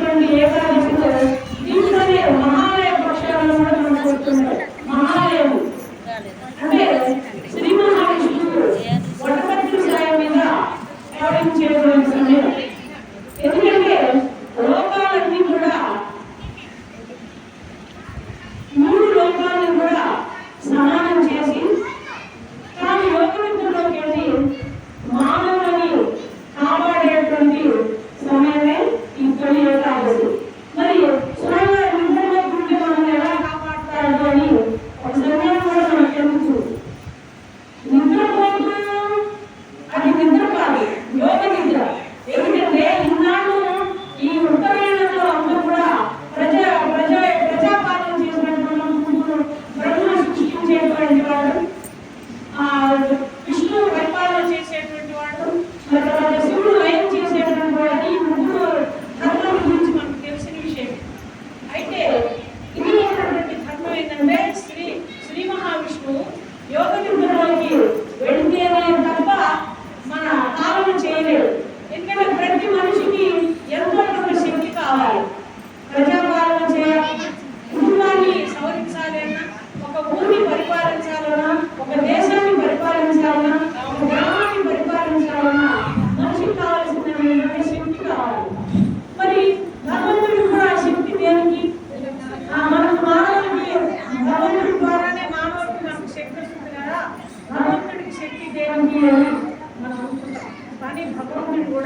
திருநெல்வேலி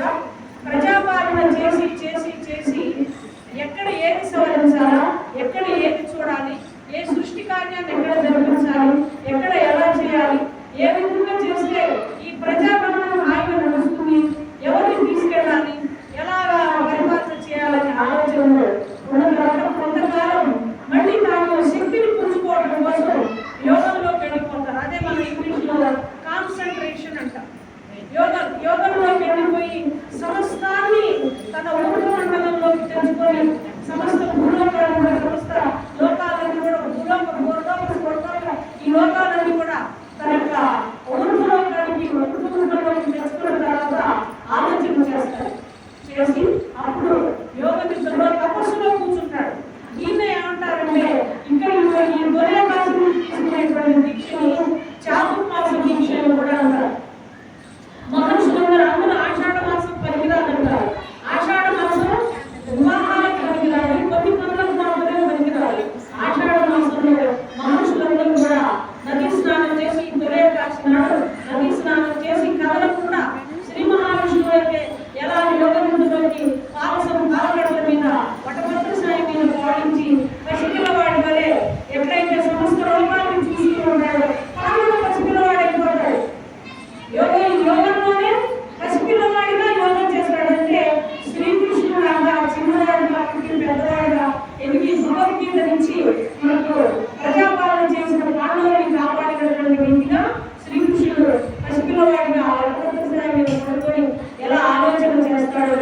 కాకుండా ప్రజాపాలన చేసి చేసి చేసి ఎక్కడ ఏది సవరించాలా ఎక్కడ ఏది చూడాలి ఏ సృష్టి కార్యాన్ని ఎక్కడ జరిపించాలి ఎక్కడ ఎలా చేయాలి ఏ విధంగా చేస్తే ఈ ప్రజాగమనం హాయిగా నడుస్తుంది ఎలా ఆలోచన చేస్తాడు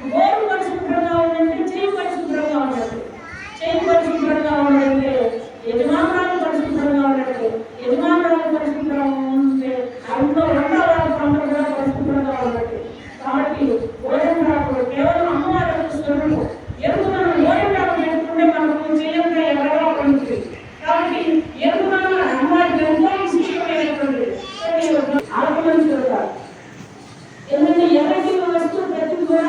Yeah.